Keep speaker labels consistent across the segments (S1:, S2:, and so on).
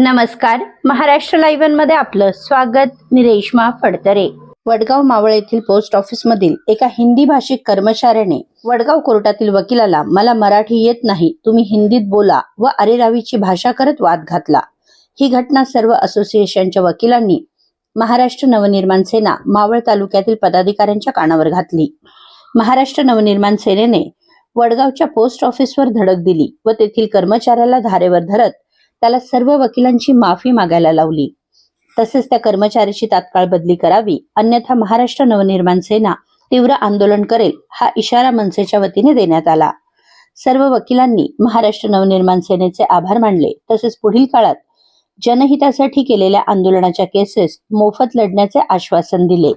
S1: नमस्कार. महाराष्ट्र लाईव्हनमध्ये आपलं स्वागत. मी रेश्मा फडतरे. वडगाव मावळ येथील पोस्ट ऑफिस मधील एका हिंदी भाषिक कर्मचाऱ्याने वडगाव कोर्टातील वकिलाला मला मराठी येत नाही तुम्ही हिंदीत बोला व अरेरावीची भाषा करत वाद घातला. ही घटना सर्व असोसिएशनच्या वकिलांनी महाराष्ट्र नवनिर्माण सेना मावळ तालुक्यातील पदाधिकाऱ्यांच्या कानावर घातली. महाराष्ट्र नवनिर्माण सेनेने वडगावच्या पोस्ट ऑफिसवर धडक दिली व तेथील कर्मचाऱ्याला धारेवर धरत त्याला सर्व वकिलांची माफी मागायला लावली. तसेच त्या कर्मचाऱ्याची तात्काळ बदली करावी. अन्यथा महाराष्ट्र नवनिर्माण सेना तीव्र आंदोलन करेल हा इशारा मनसेच्या वतीने देण्यात आला. सर्व वकिलांनी महाराष्ट्र नवनिर्माण सेनेचे आभार मानले. तसेच पुढील काळात जनहितासाठी केलेल्या आंदोलनाच्या केसेस मोफत लढण्याचे आश्वासन दिले.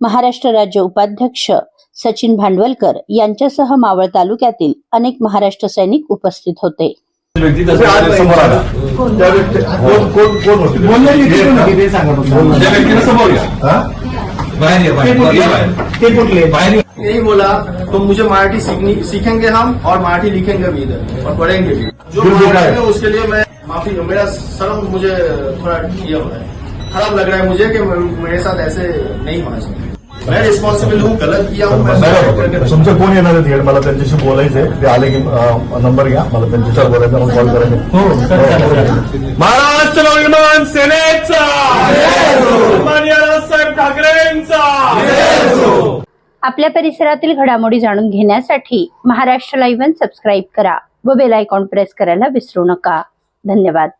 S1: महाराष्ट्र राज्य उपाध्यक्ष सचिन भांडवलकर यांच्यासह मावळ तालुक्यातील अनेक महाराष्ट्र सैनिक उपस्थित होते.
S2: व्यक्ती समोर आला. त्या व्यक्ती कोण कोण कोण होते? ते?
S3: बोललेली कोण
S2: का?
S3: होती. सांगा फक्त.
S2: त्या व्यक्तीला समोर घ्या
S3: हा?
S4: बाहर ये बाहर.
S3: कुठले? ते कुठले?
S4: बाहर ये.
S5: यही बोला तो मुझे मराठी सीखनी सीखेंगे हम और मराठी लिखेंगे भी इधर और पढ़ेंगे भी। जो मराठी
S2: है।
S5: में उसके लिए मैं माफ़ी मेरा शर्म मुझे थोड़ा ये हो रहा है। खराब लग रहा है मुझे कि मेरे साथ ऐसे नहीं होना चाहिए। मैं रिस्पॉन्सिबल हूँ गलत किया हूँ
S2: तुमचं कोण येणार आहेत मला त्यांच्याशी बोलायचंय. ते आले की नंबर घ्या. मला त्यांच्याशी बोलायचं मग कॉल करायचं
S3: हो करा, करा.
S6: महाराष्ट्र नवनिर्माण सेनेचा! ठाकरेंचा
S1: आपल्या परिसरातील घडामोडी जाणून घेण्यासाठी महाराष्ट्र लाईव्ह सबस्क्राईब करा व बेल आयकॉन प्रेस करायला विसरू नका. धन्यवाद.